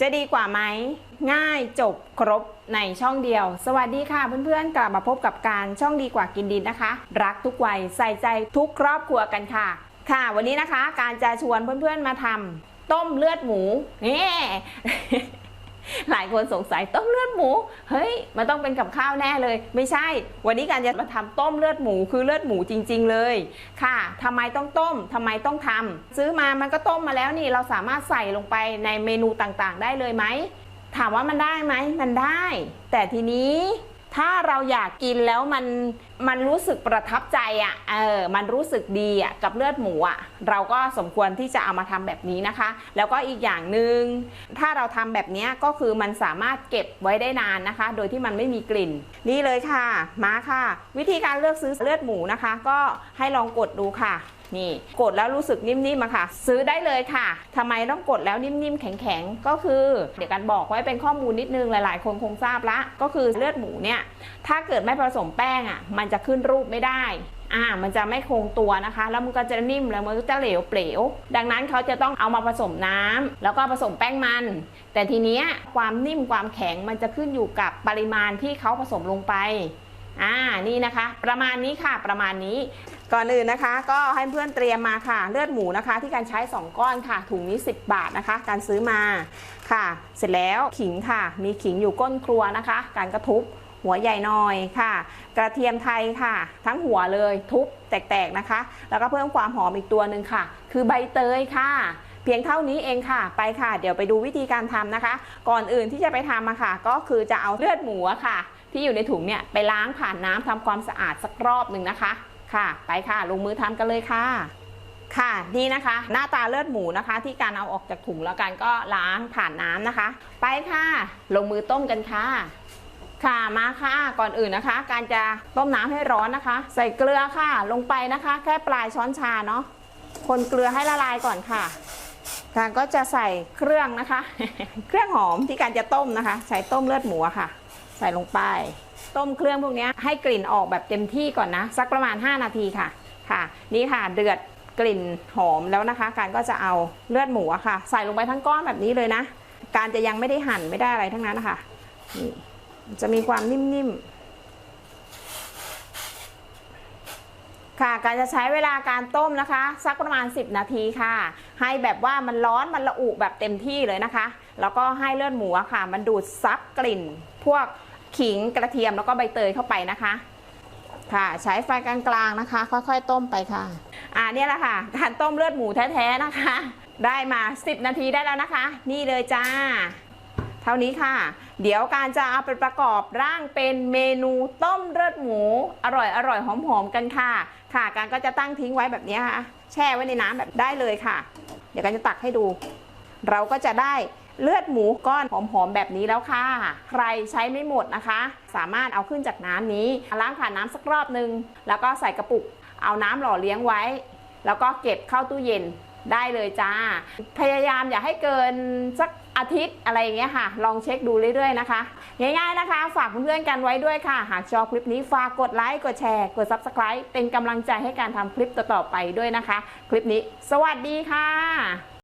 จะดีกว่าไหมง่ายจบครบในช่องเดียว สวัสดีค่ะเพื่อนๆกลับมาพบกับการช่องดีกว่ากินดีนะคะ รักทุกวัยใส่ใจทุกครอบครัวกันค่ะ ค่ะ วันนี้นะคะการจะชวนเพื่อนๆมาทำต้มเลือดหมูนี่ หลายคนสงสัยต้มเลือดหมู เฮ้ย มันต้องเป็นกับข้าวแน่เลย ไม่ใช่ วันนี้การจะมาทำต้มเลือดหมูคือเลือดหมูจริง ๆ เลย ค่ะทำไมต้องต้มทำไมต้องทำซื้อมามันก็ต้มมาแล้วนี่ เราสามารถใส่ลงไปในเมนูต่างๆ ได้เลยไหม ถามว่ามันได้ไหม มันได้ แต่ทีนี้ ถ้าเราอยากกินแล้วมันมันรู้สึกประทับใจอะ่ะเออมันรู้สึกดีอะ่ะกับเลือดหมูอะ่ะเราก็สมควรที่จะเอามาทำแบบนี้นะคะ แล้วก็อีกอย่างหนึ่งถ้าเราทำแบบนี้ก็คือมันสามารถเก็บไว้ได้นานนะคะ โดยที่มันไม่มีกลิ่น นี่เลยค่ะ มาค่ะ วิธีการเลือกซื้อเลือดหมูนะคะ ก็ให้ลองกดดูค่ะ นี่กดแล้วรู้สึกนิ่มๆอะค่ะ ซื้อได้เลยค่ะทำไมต้องกดแล้วนิ่มๆ แข็งๆ ก็คือ เดี๋ยวกันบอกไว้เป็นข้อมูลนิดนึงหลายๆ คนคงทราบละ ก็คือเลือดหมูเนี่ย ถ้าเกิดไม่ผสมแป้งอะมันจะขึ้นรูปไม่ได้อ่ามันจะไม่คงตัวนะคะ แล้วมันก็จะนิ่มแล้วมันก็จะเหลวเปลว ดังนั้นเขาจะต้องเอามาผสมน้ำแล้วก็ผสมแป้งมัน แต่ทีเนี้ยความนิ่มความแข็งมันจะขึ้นอยู่กับปริมาณที่เขาผสมลงไปอ่านี่นะคะ ประมาณนี้ค่ะประมาณนี้ ก่อนอื่นนะคะก็ให้เพื่อนเตรียมมาค่ะ เลือดหมูนะคะ ที่การใช้ 2 ก้อนค่ะ ถุงนี้ 10 บาทนะคะ การซื้อมาค่ะ เสร็จแล้วขิงค่ะ มีขิงอยู่ก้นครัวนะคะ การกระทุบหัวใหญ่หน่อยค่ะ กระเทียมไทยค่ะ ทั้งหัวเลยทุบแตกๆนะคะ แล้วก็เพิ่มความหอมอีกตัวหนึ่งค่ะ คือใบเตยค่ะเพียงเท่านี้เองค่ะ ไปค่ะ เดี๋ยวไปดูวิธีการทำนะคะ ก่อนอื่นที่จะไปทำอะค่ะ ก็คือจะเอาเลือดหมูค่ะ ที่อยู่ในถุงเนี่ยไปล้างผ่านน้ำทำความสะอาดสักรอบหนึ่งนะคะ ค่ะ ไปค่ะลงมือทำกันเลยค่ะ ค่ะนี่นะคะ หน้าตาเลือดหมูนะคะ ที่การเอาออกจากถุงแล้วกันก็ล้างผ่านน้ำนะคะ ไปค่ะ ลงมือต้มกันค่ะค่ะมาค่ะก่อนอื่นนะคะ การจะต้มน้ำให้ร้อนนะคะ ใส่เกลือค่ะลงไปนะคะ แค่ปลายช้อนชาเนาะคนเกลือให้ละลายก่อนค่ะการก็จะใส่เครื่องนะคะ เครื่องหอมที่การจะต้มนะคะ ใช้ต้มเลือดหมูค่ะ ใส่ลงไป ต้มเครื่องพวกนี้ให้กลิ่นออกแบบเต็มที่ก่อนนะ สักประมาณ 5 นาทีค่ะค่ะ นี่ค่ะเดือดกลิ่นหอมแล้วนะคะ การก็จะเอาเลือดหมูค่ะ ใส่ลงไปทั้งก้อนแบบนี้เลยนะ การจะยังไม่ได้หั่นไม่ได้อะไรทั้งนั้นนะคะนี่จะมีความนิ่มๆ ค่ะ การจะใช้เวลาการต้มนะคะ สักประมาณ 10 นาทีค่ะ ให้แบบว่ามันร้อนมันระอุแบบเต็มที่เลยนะคะ แล้วก็ให้เลือดหมูค่ะ มันดูดซับกลิ่น พวก ขิงกระเทียมแล้วก็ใบเตยเข้าไปนะคะ ค่ะ ใช้ไฟกลางๆนะคะ ค่อยๆต้มไปค่ะ อ่าเนี่ยแหละค่ะ การต้มเลือดหมูแท้ๆนะคะ ได้มา 10 นาทีได้แล้วนะคะ นี่เลยจ้า เท่านี้ค่ะ เดี๋ยวการจะเอาไปประกอบร่างเป็นเมนูต้มเลือดหมู อร่อยอร่อยหอมๆกันค่ะ ค่ะ การก็จะตั้งทิ้งไว้แบบนี้ค่ะ แช่ไว้ในน้ำแบบได้เลยค่ะ เดี๋ยวการจะตักให้ดู เราก็จะได้ เลือดหมูก้อนหอมๆแบบนี้แล้วค่ะ ใครใช้ไม่หมดนะคะ สามารถเอาขึ้นจากน้ำนี้ล้างผ่านน้ำสักรอบนึง แล้วก็ใส่กระปุก เอาน้ำหล่อเลี้ยงไว้ แล้วก็เก็บเข้าตู้เย็นได้เลยจ้า พยายามอย่าให้เกินสักอาทิตย์อะไรอย่างเงี้ยค่ะ ลองเช็คดูเรื่อยๆนะคะ ง่ายๆนะคะ ฝากเพื่อนๆกันไว้ด้วยค่ะ หากชอบคลิปนี้ฝากกดไลค์ กดแชร์ กด Subscribe เป็นกำลังใจให้การทำคลิปต่อๆไปด้วยนะคะ คลิปนี้ สวัสดีค่ะ